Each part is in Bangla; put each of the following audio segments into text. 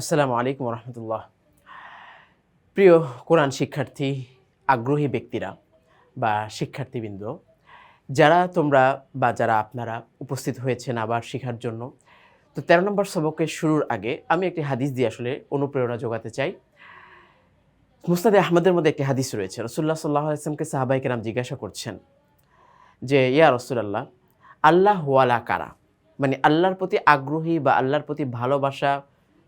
আসসালামু আলাইকুম রহমতুল্লাহ প্রিয় কোরআন শিক্ষার্থী, আগ্রহী ব্যক্তিরা বা শিক্ষার্থীবৃন্দ, যারা তোমরা বা যারা আপনারা উপস্থিত হয়েছেন আবার শেখার জন্য, তো তেরো নম্বর সবকের শুরুর আগে আমি একটি হাদিস দিয়ে আসলে অনুপ্রেরণা যোগাতে চাই। মুস্তাদে আহমদের মধ্যে একটি হাদিস রয়েছে। রসুল্লাহ সাল্লাহ আসলামকে সাহাবাইকে নাম জিজ্ঞাসা করছেন যে, ইয়া রসুলাল্লাহ, আল্লাহ ওয়ালা কারা? মানে আল্লাহর প্রতি আগ্রহী বা আল্লাহর প্রতি ভালোবাসা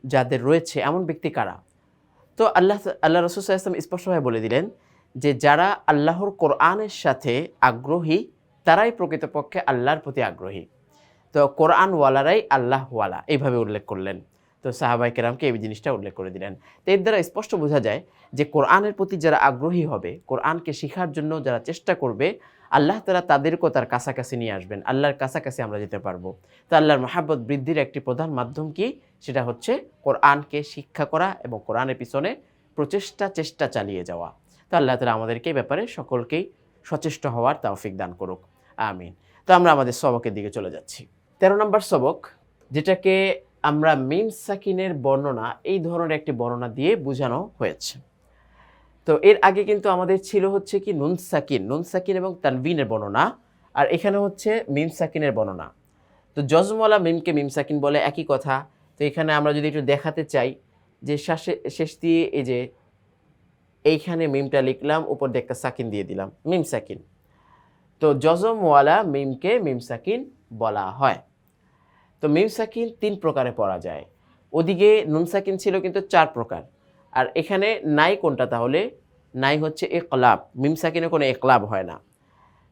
যাদের রয়েছে, এমন ব্যক্তি কারা? তো আল্লাহ আল্লাহ রসুল ইসলাম স্পষ্টভাবে বলে দিলেন যে যারা আল্লাহর কোরআনের সাথে আগ্রহী, তারাই প্রকৃতপক্ষে আল্লাহর প্রতি আগ্রহী। তো কোরআনওয়ালারাই আল্লাহওয়ালা, এইভাবে উল্লেখ করলেন। তো সাহাবাই কেরামকে এই জিনিসটা উল্লেখ করে দিলেন। তো এর দ্বারা স্পষ্ট বোঝা যায় যে কোরআনের প্রতি যারা আগ্রহী হবে, কোরআনকে শেখার জন্য যারা চেষ্টা করবে আল্লাহ তালা তাদেরকেও তার কাছাকাছি নিয়ে আসবেন। আল্লাহর কাছাকাছি আমরা যেতে পারব। তো আল্লাহর মাহাব্বত বৃদ্ধির একটি প্রধান মাধ্যম কি? সেটা হচ্ছে কোরআনকে শিক্ষা করা এবং কোরআনের পিছনে প্রচেষ্টা, চেষ্টা চালিয়ে যাওয়া। তো আল্লাহ তালা আমাদেরকে ব্যাপারে সকলকেই সচেষ্ট হওয়ার তৌফিক দান করুক। আমিন। তো আমরা আমাদের সবকের দিকে চলে যাচ্ছি। তেরো নম্বর সবক, যেটাকে আমরা মিম সাকিনের বর্ণনা, এই ধরনের একটি বর্ণনা দিয়ে বোঝানো হয়েছে। তো এর আগে কিন্তু আমাদের ছিল হচ্ছে কি নুন সাকিন নুন সাকিন এবং তানবিনের বর্ণনা। আর এখানে হচ্ছে মিম সাকিনের বর্ণনা। তো জজমওয়ালা মিমকে মিম সাকিন বলে একই কথা। তো এখানে আমরা যদি একটু দেখাতে চাই যে শ্বাসে শেষ দিয়ে এই যে এইখানে মিমটা লিখলাম, উপর দিয়ে একটা সাকিন দিয়ে দিলাম, মিম সাকিন। তো জজমওয়ালা মিমকে মিম সাকিন বলা হয়। তো মিম সাকিন তিন প্রকারে পড়া যায়। ওদিকে নুন সাকিন ছিল কিন্তু চার প্রকার। আর এখানে নাই কোনটা তাহলে? নাই হচ্ছে একলাব মিম সাকিনে কোনো একলাব হয় না।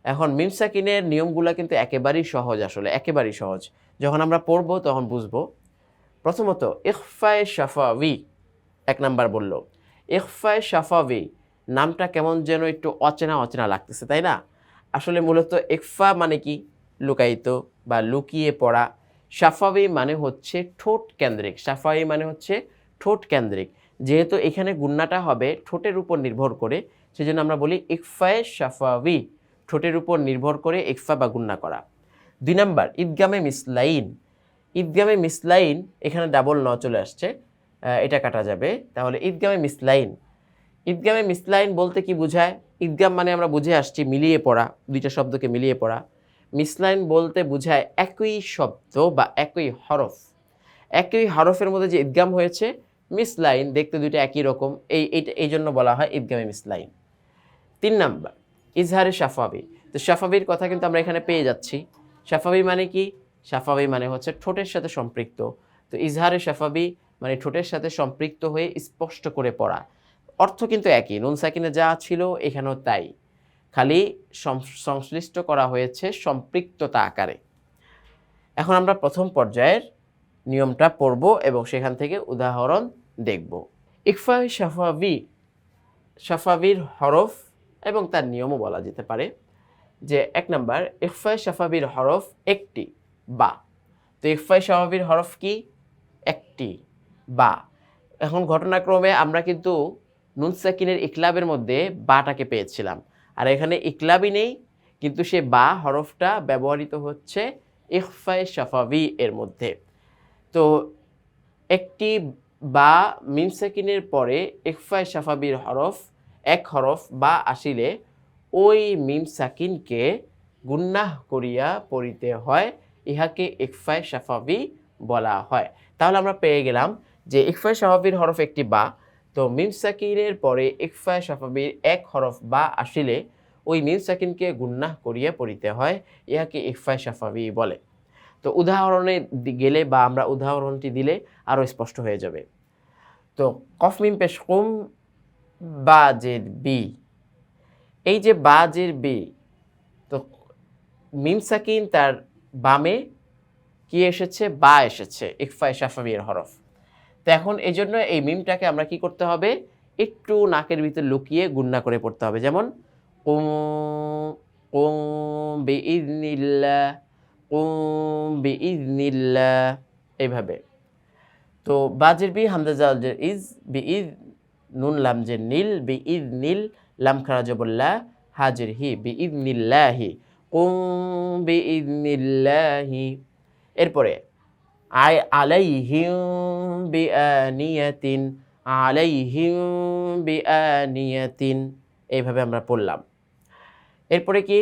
এখন মিমসাকিনের নিয়মগুলো কিন্তু একেবারেই সহজ আসলে, একেবারেই সহজ। যখন আমরা পড়ব তখন বুঝব। প্রথমত ইকফায় শাফাবি এক নাম্বার বলল। ইকফায় শাফাবি নামটা কেমন যেন একটু অচেনা অচেনা লাগতেছে, তাই না? আসলে মূলত ইকফা মানে কি? লুকায়িত বা লুকিয়ে পড়া। সাফাবি মানে হচ্ছে ঠোঁট কেন্দ্রিক। সাফাবি মানে হচ্ছে ঠোঁট কেন্দ্রিক। যেহেতু এখানে গুন্নাটা হবে ঠোঁটের উপর নির্ভর করে, সেজন্য আমরা বলি ইকফায়ে সাফাবি ঠোঁটের উপর নির্ভর করে ইকফা বা গুন্না করা। দুই নাম্বার ঈদগামে মিসলাইন। ঈদগামে মিসলাইন, এখানে ডাবল ন চলে আসছে এটা কাটা যাবে। তাহলে ঈদগামে মিসলাইন। ঈদগামে মিসলাইন বলতে কি বোঝায়? ঈদগাম মানে আমরা বুঝে আসছি মিলিয়ে পড়া, দুইটা শব্দকে মিলিয়ে পড়া। মিসলাইন বলতে বোঝায় একই শব্দ বা একই হরফ। একই হরফের মধ্যে যে ঈদগাম হয়েছে মিসলাইন দেখতে দুইটা একই রকম। এই এই জন্য বলা হয় ঈদগামে মিসলাইন তিন নাম্বার, ইজহারে সাফাবি তো সাফাবির কথা কিন্তু আমরা এখানে পেয়ে যাচ্ছি। সাফাবি মানে কি? সাফাবি মানে হচ্ছে ঠোঁটের সাথে সম্পৃক্ত। তো ইজহারে সাফাবি মানে ঠোঁটের সাথে সম্পৃক্ত হয়ে স্পষ্ট করে পড়া। অর্থ কিন্তু একই, নুন সাকিনে যা ছিল এখানেও তাই। খালি সংশ্লিষ্ট করা হয়েছে সম্পৃক্ততা আকারে। এখন আমরা প্রথম পর্যায়ের নিয়মটা পড়ব এবং সেখান থেকে উদাহরণ দেখব। ইকফা সাফাবি সাফাবির হরফ এবং তার নিয়মও বলা যেতে পারে যে এক নাম্বার ইকফা সাফাবির হরফ একটি, বা। তো ইকফাই সাফাবির হরফ কি? একটি, বা। এখন ঘটনাক্রমে আমরা কিন্তু নুন সাকিনের ইকলাবের মধ্যে বাটাকে পেয়েছিলাম। আর এখানে ইকলাবই নেই, কিন্তু সে বা হরফটা ব্যবহৃত হচ্ছে ইকফায় সাফাবি এর মধ্যে। তো একটি বা মিম সাকিনের পরে ইকফায় সাফাবির হরফ, এক হরফ বা আসিলে ওই মিম সাকিনকে গুন্নাহ করিয়া পড়িতে হয়, ইহাকে ইকফায় সাফাবি বলা হয়। তাহলে আমরা পেয়ে গেলাম যে ইকফায় সাফাবির হরফ একটি বা, তো মিম সাকিনের পরে ইকফায় সাফাবির এক হরফ বা আসিলে ওই মিম সাকিনকে গুন্নাহ করিয়া পড়িতে হয়, ইহাকে ইকফায় সাফাবি বলে। তো উদাহরণে গেলে বা আমরা উদাহরণটি দিলে আরও স্পষ্ট হয়ে যাবে। তো কফ মিম পেশ কুম বা জের বি। এই যে বা জের বি, তো মিম সাকিন তার বামে কি এসেছে? বা এসেছে ইকফায় সাফাবির হরফ। তো এখন এই জন্য এই মিমটাকে আমরা কি করতে হবে? একটু নাকের ভিতরে লুকিয়ে গুন্না করে পড়তে হবে। যেমন, কুম কুম বিইজনিল্লাহ এইভাবে। তো বাজের বি হামদা জাল ইজ বি ইজ নুন লাম যে নীল বি ইজ নীল লাম খারা জবল্লা হাজির হি বি ইজ নিল্লাহি। কুম বি ইজ নিল্লাহি। এরপরে, আই আলাইহিম বিআনিয়াতিন আলাইহিম বিআনিয়াতিন, এইভাবে আমরা পড়লাম। এরপরে কি?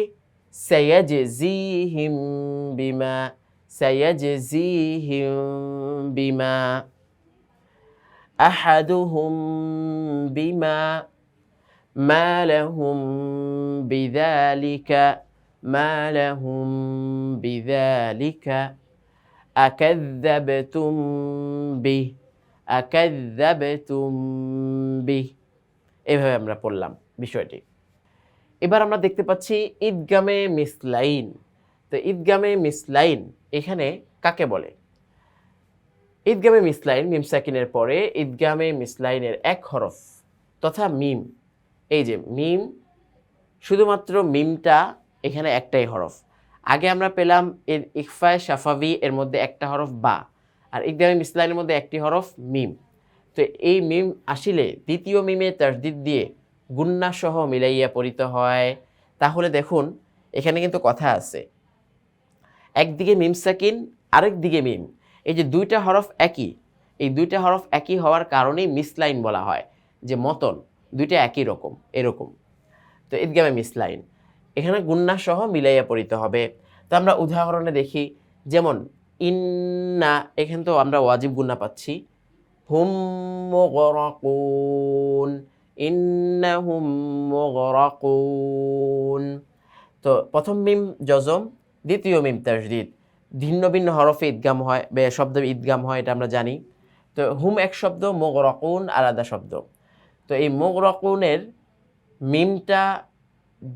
সায়াজজিহিম বিমা সায়াজজিহিম বিমা আহাদুহুম বিমা ما لهم بذلك ما لهم بذلك أكذبتم به أكذبتم به এভাবে আমরা পড়লাম বিষয়টি এবার আমরা দেখতে পাচ্ছি ঈদগামে মিসলাইন। তো ঈদগামে মিসলাইন এখানে কাকে বলে? ঈদগামে মিসলাইন, মিম সাকিনের পরে ঈদগামে মিসলাইনের এক হরফ তথা মিম। এই যে মিম, শুধুমাত্র মিমটা এখানে একটাই হরফ। আগে আমরা পেলাম এর ইকফায় সাফাবি এর মধ্যে একটা হরফ বা। আর ইকদামে মিসলাইনের মধ্যে একটি হরফ মিম। তো এই মিম আসিলে দ্বিতীয় মিমে তাসদিদ দিয়ে গুন্না সহ মিলাইয়া পরিত হয়। তাহলে দেখুন, এখানে কিন্তু কথা আছে। একদিকে মিম সাকিন আরেক দিকে মিম। এই যে দুইটা হরফ একই। এই দুইটা হরফ একই হওয়ার কারণেই মিসলাইন বলা হয়, যে মতন দুইটা একই রকম, এরকম। তো ঈদগামে মিসলাইন এখানে গুন্নাসহ মিলাইয়া পড়িতে হবে। তো আমরা উদাহরণে দেখি, যেমন, ইন্না, এখানে তো আমরা ওয়াজিব গুন্না পাচ্ছি। হুম ইন্নাহুম মুগরাকুন। তো প্রথম মিম জজম দ্বিতীয় মিম তাসদিদ ভিন্ন ভিন্ন হরফে ঈদগাম হয়, বে শব্দ ঈদগাম হয়, এটা আমরা জানি। তো হুম এক শব্দ, মোগরকুন আলাদা শব্দ। তো এই মোগরকুনের মিমটা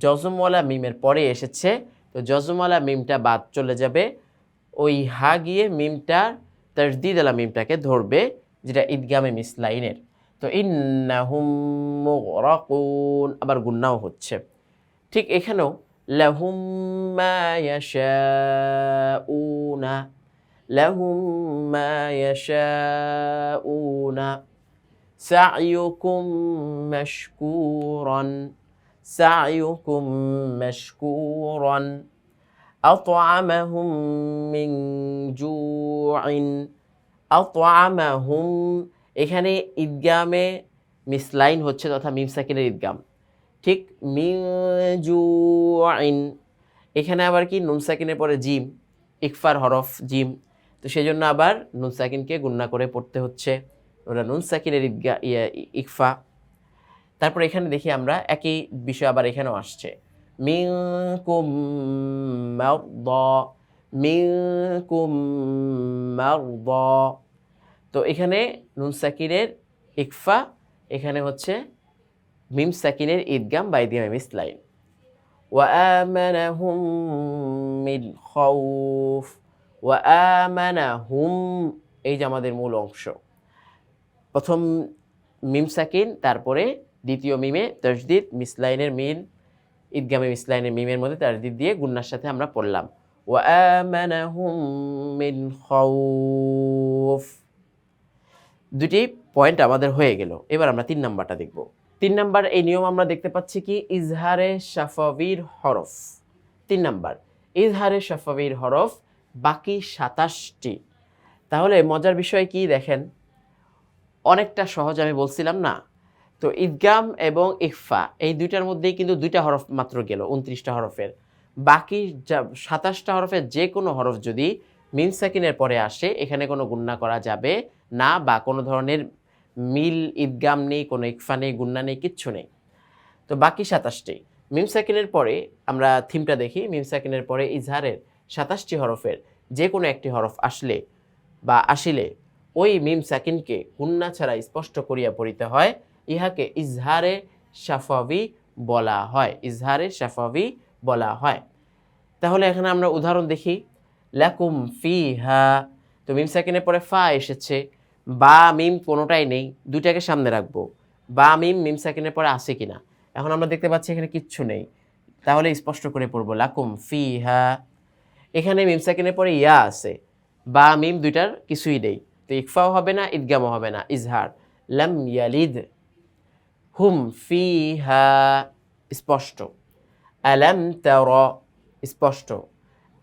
জজমওয়ালা মিমের পরে এসেছে। তো জজমওয়ালা মিমটা বাদ চলে যাবে। ওই হা গিয়ে মিমটা তাজদিদ আলা মিমটাকে ধরবে, যেটা ঈদগামে মিসলাইনের তো ইন্নাহুম মুগরাকুন আবার গুন্নাও হচ্ছে ঠিক এখানেও লাহুম মা ইয়াশাউনা লাহুম মা ইয়াশাউনা سعيكم مشكورا سعيكم مشكورا أطعمهم من جوع أطعمهم এখানে ঈদগামে মিসলাইন হচ্ছে তথা মিম সাকিনের ঈদগাম। ঠিক মিজুইন এখানে আবার কি? নুন সাকিনের পরে জিম, ইকফার হরফ জিম। তো সেই জন্য আবার নুন সাকিনকে গুন্না করে পড়তে হচ্ছে। ওরা নুন সাকিনের ঈদগা ইয়া, ইকফা। তারপর এখানে দেখি আমরা একই বিষয় আবার এখানেও আসছে। মিনকুম মারদা মিনকুম মারদা। তো এখানে নুন সাকিনের ইকফা এখানে হচ্ছে মিম সাকিনের ঈদগাম বা ঈদগাম মিসলাইন وآمنهم من خوف وآمنهم এই যে আমাদের মূল অংশ প্রথম মিম সাকিন তারপরে দ্বিতীয় মিমে তসদিদ মিসলাইনের মিন ঈদগামে মিসলাইনের মিমের মধ্যে তাসদিদ দিয়ে গুন্নার সাথে আমরা পড়লাম ওয়ামানাহুম মিন খাউফ দুটি পয়েন্ট আমাদের হয়ে গেল। এবার আমরা তিন নাম্বারটা দেখব। তিন নাম্বার, এই নিয়ম আমরা দেখতে পাচ্ছি কি? ইজহারে শাফাবির হরফ। তিন নাম্বার, ইজহারে শাফাবির হরফ বাকি সাতাশটি। তাহলে মজার বিষয় কি দেখেন? অনেকটা সহজ আমি বলছিলাম না? তো ঈদগাম এবং ইকফা এই দুইটার মধ্যেই কিন্তু দুইটা হরফ মাত্র গেল, উনত্রিশটা হরফের। বাকি যা সাতাশটা হরফের যে কোনো হরফ যদি মিম সাকিনের পরে আসে, এখানে কোনো গুন্না করা যাবে না বা কোনো ধরনের মিল, ঈদগাম নেই, কোনো ইকফা নেই, গুন্না নেই, কিচ্ছু নেই। তো বাকি সাতাশটি। মিম সাকিনের পরে আমরা থিমটা দেখি। মিম সাকিনের পরে ইজহারের সাতাশটি হরফের যে কোনো একটি হরফ আসলে বা আসিলে ওই মিম সাকিনকে গুন্না ছাড়া স্পষ্ট করিয়া পড়িতে হয়। ইহাকে ইজহারে শাফাবি বলা হয়। ইজহারে শাফাবি বলা হয়। তাহলে এখানে আমরা উদাহরণ দেখি। লাকুম ফিহা। তো মিম সাকিনের পরে ফা এসেছে। বা, মিম কোনোটাই নেই। দুটাকে সামনে রাখব। বা, মিম মিম সাকিনের পরে আসে কি না এখন আমরা দেখতে পাচ্ছি এখানে কিচ্ছু নেই। তাহলে স্পষ্ট করে পড়ব। লাকুম ফি ফিহা। এখানে মিম সাকিনের পরে ইয়া আছে। বা, মিম দুইটার কিছুই নেই। তো ইকফাও হবে না ঈদগামও হবে না। ইজহার। লাম ইয়ালিদ হুম ফি ফিহা। স্পষ্ট। আলাম তার। স্পষ্ট।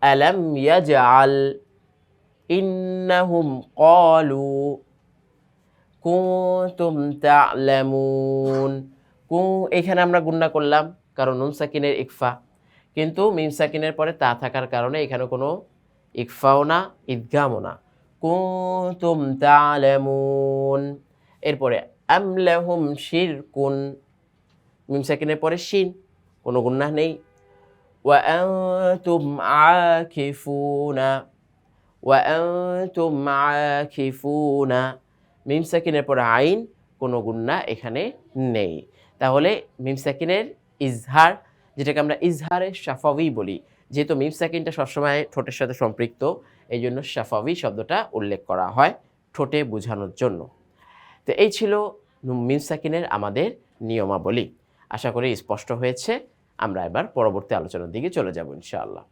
আলাম ইয়াজআল, ইন্নাহুম কলু কুতুম তা'লামুন। কু, এখানে আমরা গুণনা করলাম, কারণ নুন সাকিনের ইকফা। কিন্তু মিম সাকিনের পরে তা থাকার কারণে এখানে কোনো ইকফাও না, ঈদগামও না। কুতুম তা'লামুন। এরপরে আমলাহুম শিরকুন। মিম সাকিনের পরে শিন, কোনো গুণনা নেই। আকিফুনা ওয়া আনতুম আকিফুনা মিম সাকিনের পরে আইন কোনো গুণনা এখানে নেই। তাহলে মিম সাকিনের ইজহার যেটাকে আমরা ইজহারে শাফাবি বলি। যেহেতু মিম সাকিনটা সবসময় ঠোঁটের সাথে সম্পৃক্ত, এই জন্য শাফাবি শব্দটা উল্লেখ করা হয় ঠোঁটে বোঝানোর জন্য। তো এই ছিল মিম সাকিনের আমাদের নিয়মাবলী। আশা করি স্পষ্ট হয়েছে। আমরা এবার পরবর্তী আলোচনার দিকে চলে যাব ইনশাআল্লাহ।